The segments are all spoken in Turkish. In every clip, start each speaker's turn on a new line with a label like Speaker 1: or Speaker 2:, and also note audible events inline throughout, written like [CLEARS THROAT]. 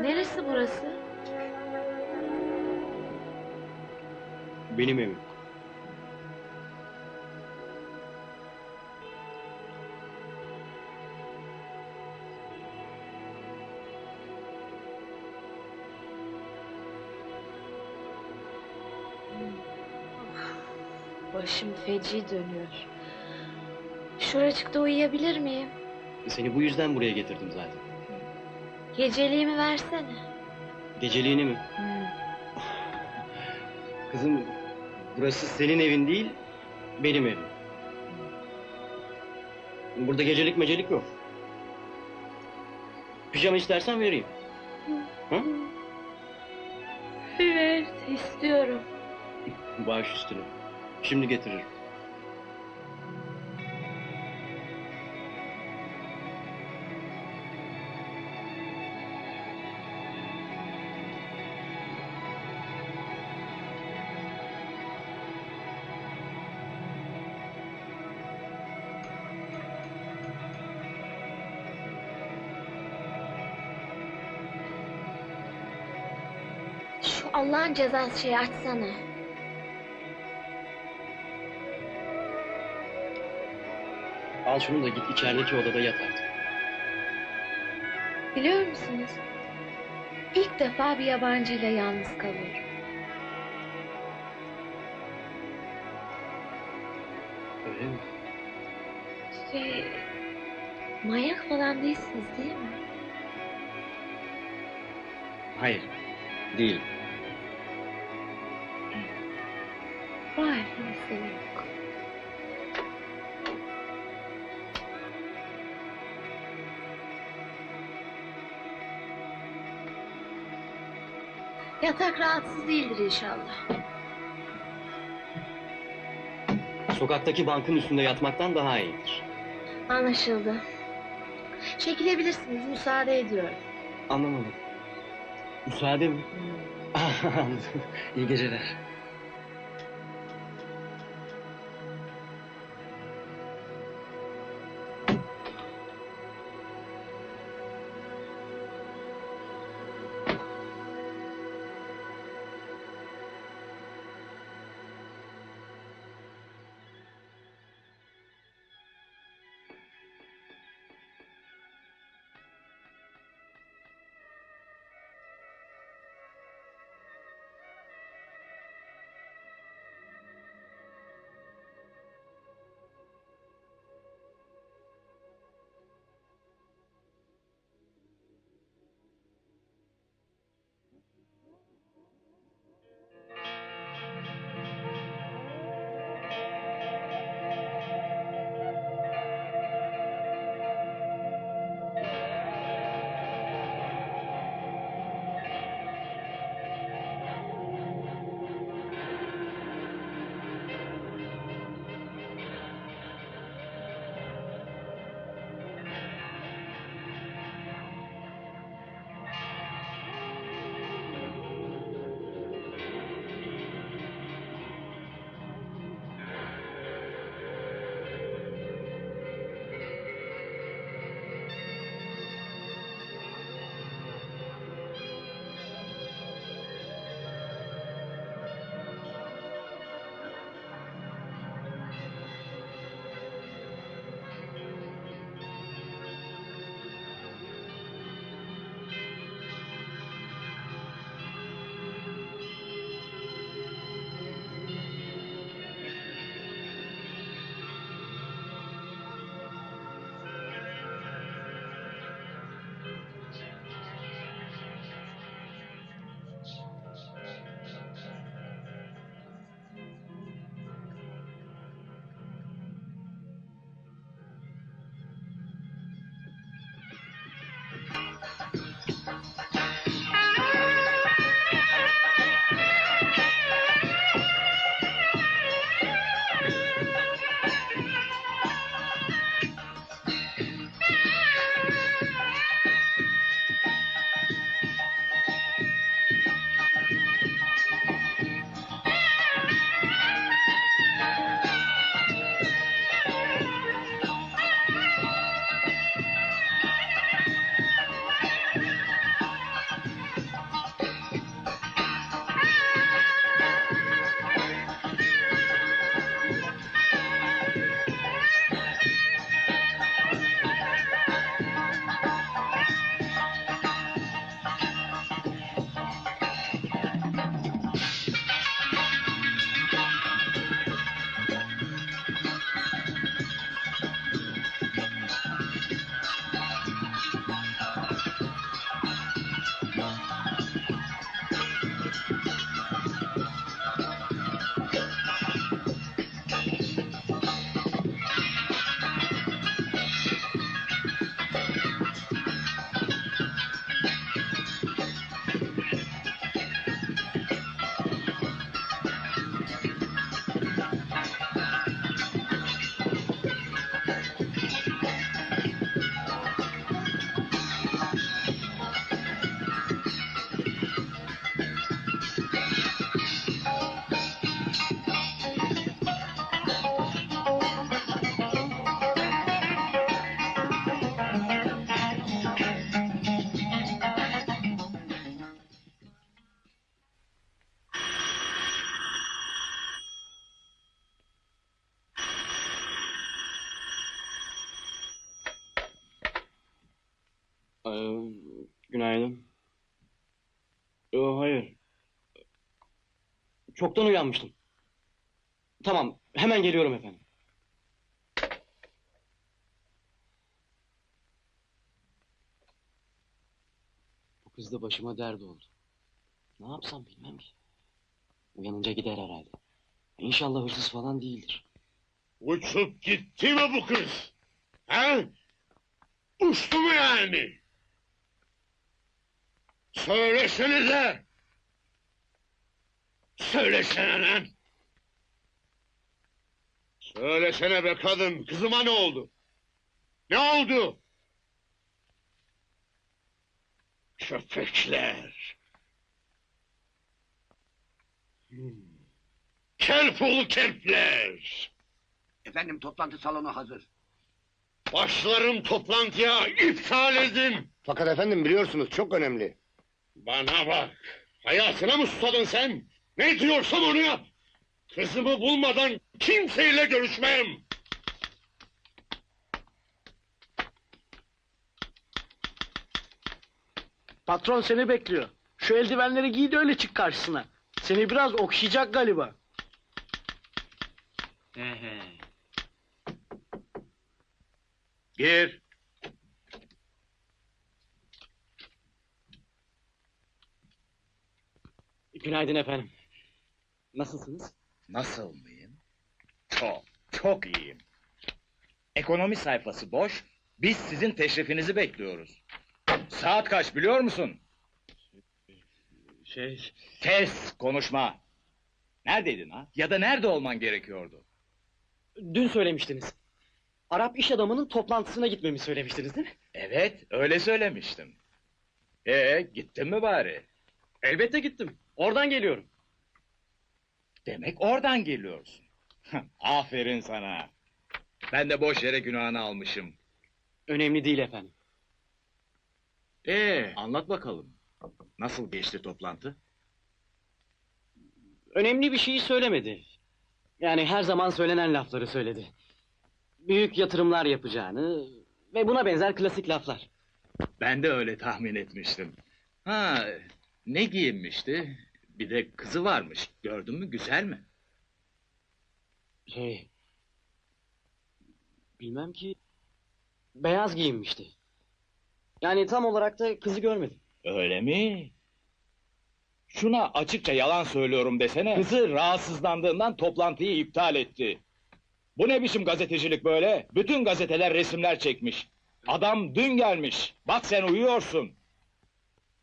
Speaker 1: Neresi burası?
Speaker 2: Benim evim.
Speaker 1: Başım feci dönüyor. Şuracıkta uyuyabilir miyim?
Speaker 2: Seni bu yüzden buraya getirdim zaten.
Speaker 1: Geceliğimi versene.
Speaker 2: Geceliğini mi? Kızım, burası senin evin değil, benim evim. Burada gecelik mecelik yok. Pijama istersen vereyim. Hı?
Speaker 1: Evet, istiyorum.
Speaker 2: Bağış üstüne. Şimdi getiririm.
Speaker 1: Allah'ın cezası şeyi açsana.
Speaker 2: Al şunu da git içerideki odada yat artık.
Speaker 1: Biliyor musunuz? İlk defa bir yabancıyla yalnız kalıyorum.
Speaker 2: Öyle mi?
Speaker 1: Şey... Manyak falan değilsiniz değil mi?
Speaker 2: Hayır, değil.
Speaker 1: Var, mesele yok. Yatak rahatsız değildir inşallah.
Speaker 2: Sokaktaki bankın üstünde yatmaktan daha iyidir.
Speaker 1: Anlaşıldı. Çekilebilirsiniz, müsaade ediyorum.
Speaker 2: Anlamadım. Müsaade mi? [LAUGHS] İyi geceler. Yo, hayır. Çoktan uyanmıştım. Tamam, hemen geliyorum efendim. Bu kız da başıma dert oldu. Ne yapsam bilmem ki. Uyanınca gider herhalde. İnşallah hırsız falan değildir.
Speaker 3: Uçup gitti mi bu kız? Ha? Uçtu mu yani? Söylesenize! Söylesene lan! Söylesene be kadın, kızıma ne oldu? Ne oldu? Köpekler! Hmm. Kelpulu kerpler!
Speaker 4: Efendim toplantı salonu hazır.
Speaker 3: Başlarım toplantıya iptal edin.
Speaker 5: Fakat efendim biliyorsunuz çok önemli.
Speaker 3: Bana bak. Hayatına mı susadın sen? Ne diyorsam onu yap. Kızımı bulmadan kimseyle görüşmem.
Speaker 6: Patron seni bekliyor. Şu eldivenleri giy de öyle çık karşısına. Seni biraz okşayacak galiba.
Speaker 3: Gir.
Speaker 2: Günaydın efendim. Nasılsınız?
Speaker 7: Nasıl mıyım? Çok, çok iyiyim. Ekonomi sayfası boş, biz sizin teşrifinizi bekliyoruz. Saat kaç biliyor musun?
Speaker 2: Şey...
Speaker 7: Kes, konuşma. Neredeydin ha? Ya da nerede olman gerekiyordu?
Speaker 2: Dün söylemiştiniz. Arap iş adamının toplantısına gitmemi söylemiştiniz değil mi?
Speaker 7: Evet, öyle söylemiştim. Ee, gittin mi bari?
Speaker 2: Elbette gittim. Oradan geliyorum.
Speaker 7: Demek oradan geliyorsun. [LAUGHS] Aferin sana. Ben de boş yere günahını almışım.
Speaker 2: Önemli değil efendim.
Speaker 7: Ee, anlat bakalım. Nasıl geçti toplantı?
Speaker 2: Önemli bir şeyi söylemedi. Yani her zaman söylenen lafları söyledi. Büyük yatırımlar yapacağını ve buna benzer klasik laflar.
Speaker 7: Ben de öyle tahmin etmiştim. Ha, ne giyinmişti? Bir de kızı varmış. Gördün mü güzel mi?
Speaker 2: Şey... Bilmem ki... Beyaz giyinmişti. Yani tam olarak da kızı görmedim.
Speaker 7: Öyle mi? Şuna açıkça yalan söylüyorum desene. Kızı rahatsızlandığından toplantıyı iptal etti. Bu ne biçim gazetecilik böyle? Bütün gazeteler resimler çekmiş. Adam dün gelmiş. Bak sen uyuyorsun.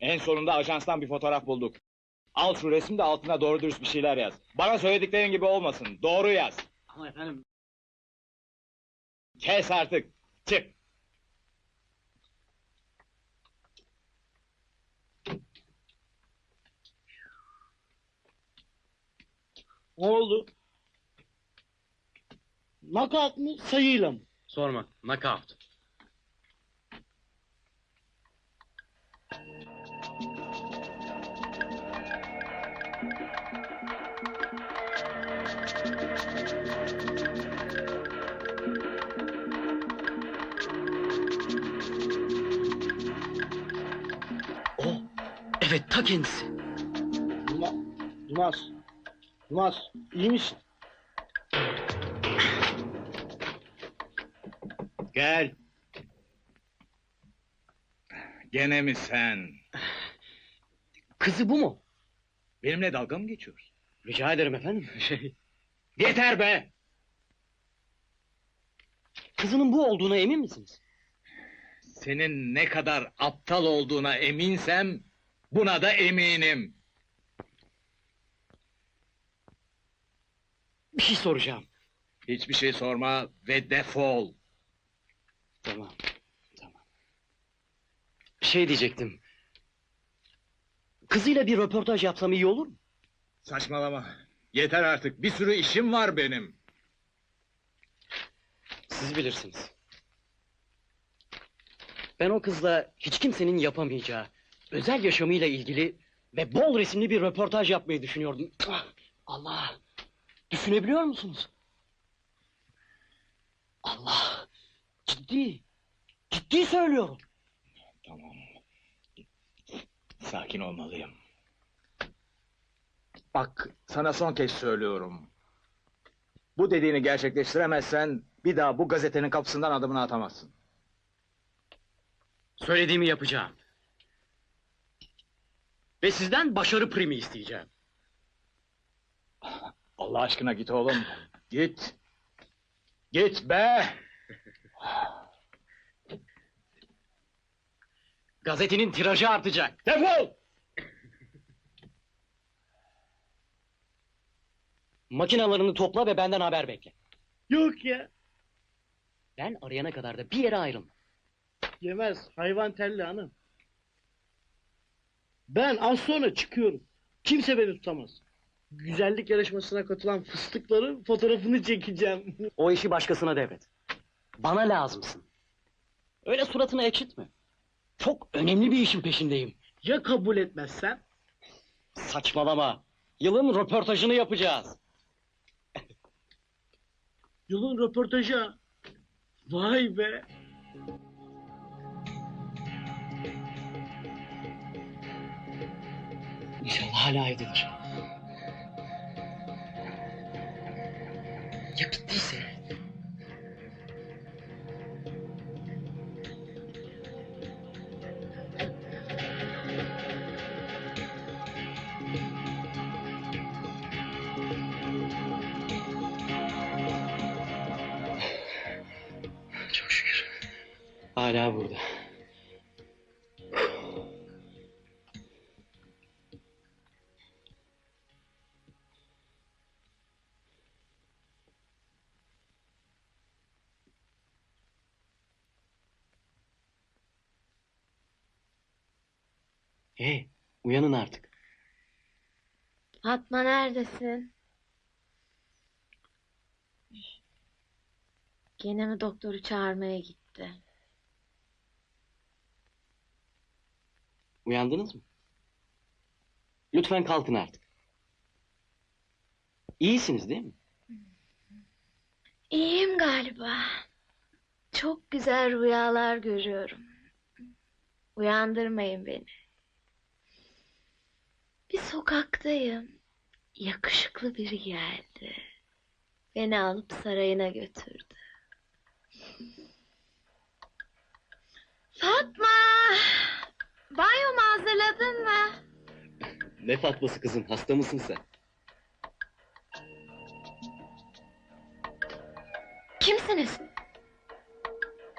Speaker 7: En sonunda ajanstan bir fotoğraf bulduk. Al şu resmi de altına doğru dürüst bir şeyler yaz. Bana söylediklerin gibi olmasın. Doğru yaz.
Speaker 2: Ama efendim...
Speaker 7: Kes artık. Çık.
Speaker 6: Ne oldu? Knockout mı sayıyla mı?
Speaker 2: Sorma. Knockout. Evet ta kendisi.
Speaker 6: Duma, Dumas. Dumas iyi misin?
Speaker 7: Gel. Gene mi sen?
Speaker 2: Kızı bu mu?
Speaker 7: Benimle dalga mı geçiyorsun?
Speaker 2: Rica ederim efendim. [LAUGHS] Şey...
Speaker 7: Yeter be!
Speaker 2: Kızının bu olduğuna emin misiniz?
Speaker 7: Senin ne kadar aptal olduğuna eminsem, buna da eminim.
Speaker 2: Bir şey soracağım.
Speaker 7: Hiçbir şey sorma ve defol.
Speaker 2: Tamam. Tamam. Şey diyecektim. Kızıyla bir röportaj yapsam iyi olur mu?
Speaker 7: Saçmalama. Yeter artık, bir sürü işim var benim.
Speaker 2: Siz bilirsiniz. Ben o kızla hiç kimsenin yapamayacağı özel yaşamıyla ilgili ve bol resimli bir röportaj yapmayı düşünüyordum. Ah, [CLEARS THROAT] Allah! Düşünebiliyor musunuz? Allah! Ciddi! Ciddi söylüyorum.
Speaker 7: Tamam. Sakin olmalıyım. Bak, sana son kez söylüyorum. Bu dediğini gerçekleştiremezsen bir daha bu gazetenin kapısından adımını atamazsın.
Speaker 2: Söylediğimi yapacağım. Ve sizden başarı primi isteyeceğim.
Speaker 7: Allah aşkına git oğlum. Git. Git be!
Speaker 2: Gazetenin tirajı artacak.
Speaker 7: Defol!
Speaker 2: Makinalarını topla ve benden haber bekle.
Speaker 6: Yok ya.
Speaker 2: Ben arayana kadar da bir yere ayrılma.
Speaker 6: Yemez. Hayvan telli hanım. Ben az sonra çıkıyorum. Kimse beni tutamaz. Güzellik yarışmasına katılan fıstıkların fotoğrafını çekeceğim.
Speaker 2: O işi başkasına devret. Bana lazımsın. Öyle suratını ekşitme. Çok önemli bir işin peşindeyim.
Speaker 6: ya kabul etmezsen?
Speaker 2: Saçmalama. Yılın röportajını yapacağız.
Speaker 6: Yılın röportajı. ha. Vay be.
Speaker 2: İnşallah hala evdedir. Ya gittiyse? Çok şükür. Hala burada. Hey, uyanın artık.
Speaker 1: Fatma neredesin? Gene mi doktoru çağırmaya gitti?
Speaker 2: Uyandınız mı? Lütfen kalkın artık. İyisiniz değil mi?
Speaker 1: İyiyim galiba. Çok güzel rüyalar görüyorum. Uyandırmayın beni. Bir sokaktayım. Yakışıklı biri geldi. Beni alıp sarayına götürdü. Fatma! Banyomu hazırladın mı?
Speaker 2: Ne Fatması kızım, hasta mısın sen?
Speaker 1: Kimsiniz?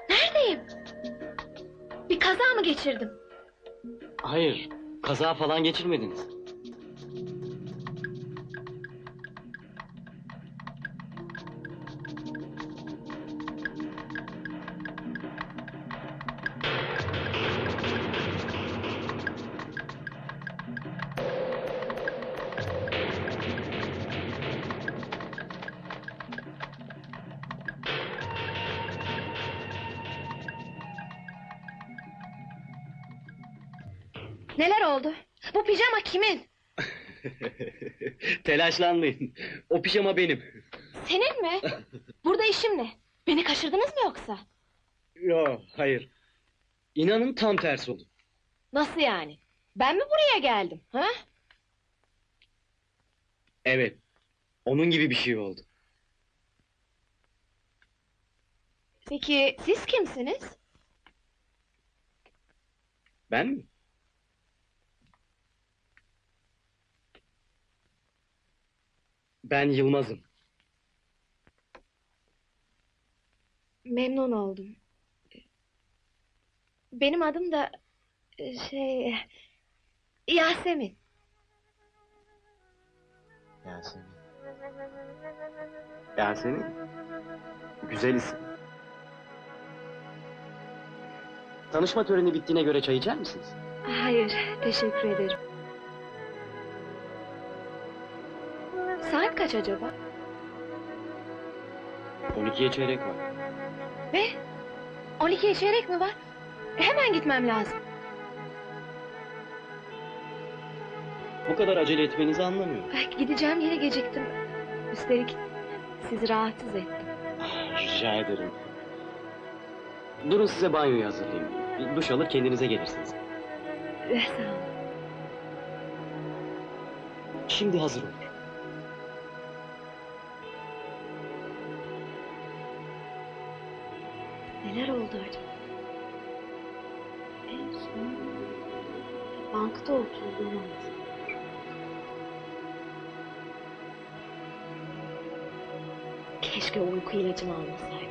Speaker 1: Neredeyim? Bir kaza mı geçirdim?
Speaker 2: Hayır, kaza falan geçirmediniz.
Speaker 1: Neler oldu? Bu pijama kimin? [LAUGHS]
Speaker 2: Telaşlanmayın. O pijama benim.
Speaker 1: Senin mi? [LAUGHS] Burada işim ne? Beni kaçırdınız mı yoksa?
Speaker 2: Yok, hayır. İnanın tam tersi oldu.
Speaker 1: Nasıl yani? Ben mi buraya geldim? Ha?
Speaker 2: Evet. Onun gibi bir şey oldu.
Speaker 1: Peki siz kimsiniz?
Speaker 2: Ben mi? Ben Yılmaz'ım.
Speaker 1: Memnun oldum. Benim adım da e, şey Yasemin.
Speaker 2: Yasemin. Yasemin. Güzel isim. Tanışma töreni bittiğine göre çay içer misiniz?
Speaker 1: Hayır, teşekkür ederim. Saat kaç acaba?
Speaker 2: 12'ye çeyrek var.
Speaker 1: Ne? 12'ye çeyrek mi var? Hemen gitmem lazım.
Speaker 2: Bu kadar acele etmenizi anlamıyorum.
Speaker 1: Ay, Gideceğim yere geciktim. Üstelik sizi rahatsız ettim.
Speaker 2: Rica ederim. Durun size banyoyu hazırlayayım. Bir duş alır kendinize gelirsiniz.
Speaker 1: Eh, Sağ olun.
Speaker 2: Şimdi hazır olur.
Speaker 1: Oldu acaba? En son bankta oturduğum an. Keşke uyku ilacımı almasaydım.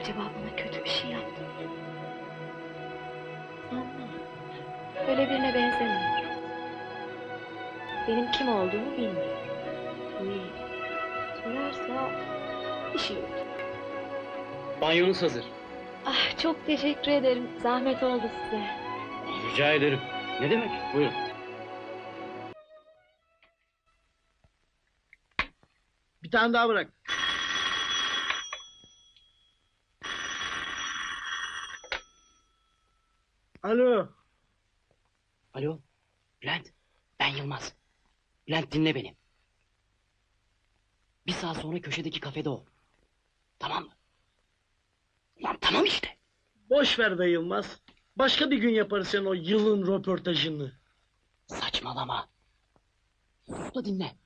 Speaker 1: Acaba bana kötü bir şey yaptı mı? Sanmam. Öyle birine benzemiyor. Benim kim olduğumu bilmiyor. İyi. Sorarsa bir şey yok.
Speaker 2: Banyonuz hazır.
Speaker 1: Ah çok teşekkür ederim. Zahmet oldu size.
Speaker 2: Rica ederim. Ne demek? Buyurun.
Speaker 6: Bir tane daha bırak. Alo.
Speaker 2: Alo. Bülent. Ben Yılmaz. Bülent dinle beni. Bir saat sonra köşedeki kafede ol. Tamam mı? Tamam işte.
Speaker 6: Boş ver be Yılmaz. Başka bir gün yaparız sen o yılın röportajını.
Speaker 2: Saçmalama. Sus da dinle.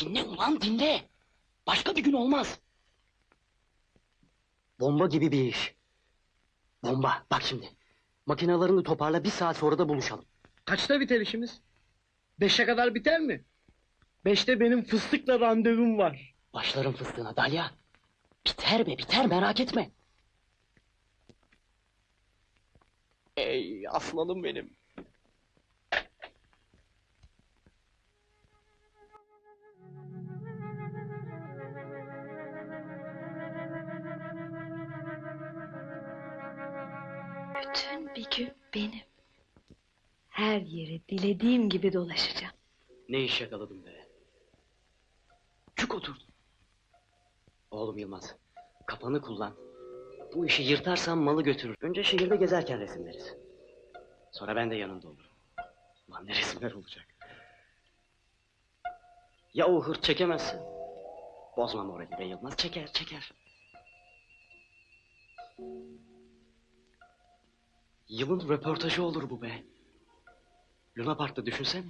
Speaker 2: Dinle ulan dinle. Başka bir gün olmaz. Bomba gibi bir iş. Bomba. Bak şimdi. Makinalarını toparla bir saat sonra da buluşalım.
Speaker 6: Kaçta biter işimiz? Beşe kadar biter mi? Beşte benim fıstıkla randevum var.
Speaker 2: Başlarım fıstığına Dalya. Biter be biter merak etme. Ey aslanım benim.
Speaker 1: Bütün bir gün benim. Her yeri dilediğim gibi dolaşacağım.
Speaker 2: Ne iş yakaladım be. Cuk oturdum. Oğlum Yılmaz. Kafanı kullan. Bu işi yırtarsan malı götürür. Önce şehirde gezerken resimleriz. Sonra ben de yanında olurum. Lan ne resimler olacak. Ya o hırt çekemezsin? Bozma morali be Yılmaz. Çeker çeker. Yılın röportajı olur bu be. Luna Park'ta düşünsene.